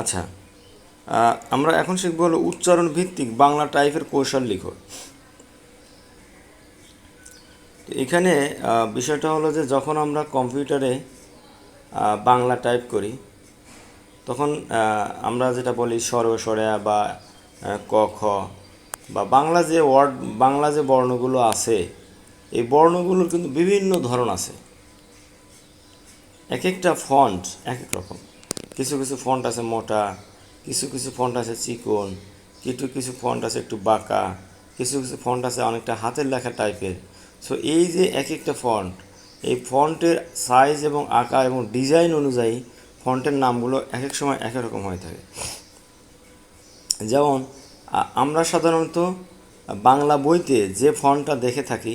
আচ্ছা আমরা এখন শিখব হলো উচ্চারণ ভিত্তিক বাংলা টাইপের কৌশল লিখো। এখানে বিষয়টা হলো যে যখন আমরা কম্পিউটারে বাংলা টাইপ করি, তখন আমরা যেটা বলি স্বর সরেয়া বা ক, খ বা বাংলা যে ওয়ার্ড, বাংলা যে বর্ণগুলো আছে, এই বর্ণগুলোর কিন্তু বিভিন্ন ধরন আছে। এক একটা ফন্ট এক এক রকম। কিছু কিছু ফন্ট আছে মোটা, কিছু কিছু ফন্ট আছে চিকন, কিছু কিছু ফন্ট আছে একটু বাঁকা, কিছু কিছু ফন্ট আছে অনেকটা হাতের লেখা টাইপের সো এই যে এক একটা ফন্ট এই ফন্টের সাইজ এবং আকার এবং ডিজাইন অনুযায়ী ফন্টের নামগুলো এক এক সময় এক রকম হয়ে থাকে। যেমন আমরা সাধারণত বাংলা বইতে যে ফন্টটা দেখে থাকি,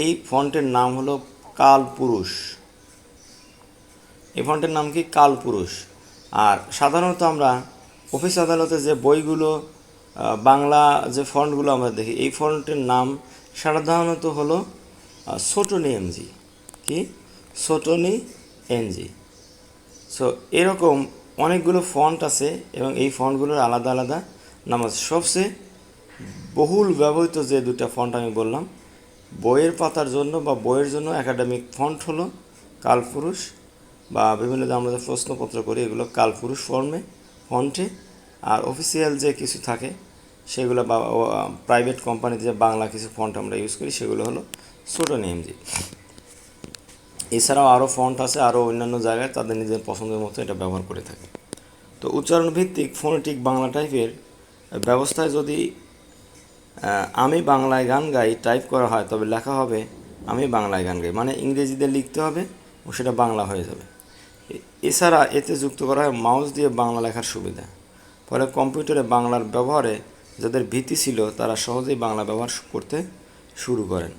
এই ফন্টের নাম হলো কালপুরুষ। এই ফন্টের নাম কি? কালপুরুষ। আর সাধারণত আমরা অফিস আদালতে যে বইগুলো বাংলা যে ফন্টগুলো আমরা দেখি, এই ফন্টের নাম সাধারণত হলো সোটনি এমজি কি? ছোটনি এনজি সো এরকম অনেকগুলো ফন্ট আছে এবং এই ফন্টগুলোর আলাদা আলাদা নাম আছে। সবচেয়ে বহুল ব্যবহৃত যে দুটা ফন্ট আমি বললাম, বইয়ের পাতার জন্য বা বইয়ের জন্য একাডেমিক ফন্ট হলো কালপুরুষ বা বিভিন্ন আমরা যে প্রশ্নপত্র করি, এগুলো কালপুরুষ ফর্মে ফন্টে আর অফিসিয়াল যে কিছু থাকে, সেগুলো বা প্রাইভেট কোম্পানিতে যে বাংলা কিছু ফন্ট আমরা ইউজ করি, সেগুলো হলো ছোটো নেমজি এছাড়াও আরও ফন্ট আছে আরও অন্যান্য জায়গায় তাদের নিজের পছন্দের মতো এটা ব্যবহার করে থাকে। তো উচ্চারণ ভিত্তিক ফোনেটিক বাংলা টাইপের ব্যবস্থায় যদি আমি বাংলায় গান গাই টাইপ করা হয়, তবে লেখা হবে, আমি বাংলায় গান গাই। মানে ইংরেজিতে লিখতে হবে, ও সেটা বাংলা হয়ে যাবে। এছাড়া এতে যুক্ত করা হয় মাউস দিয়ে বাংলা লেখার সুবিধা। ফলে কম্পিউটারে বাংলার ব্যবহারে যাদের ভীতি ছিল, তারা সহজেই বাংলা ব্যবহার করতে শুরু করেন।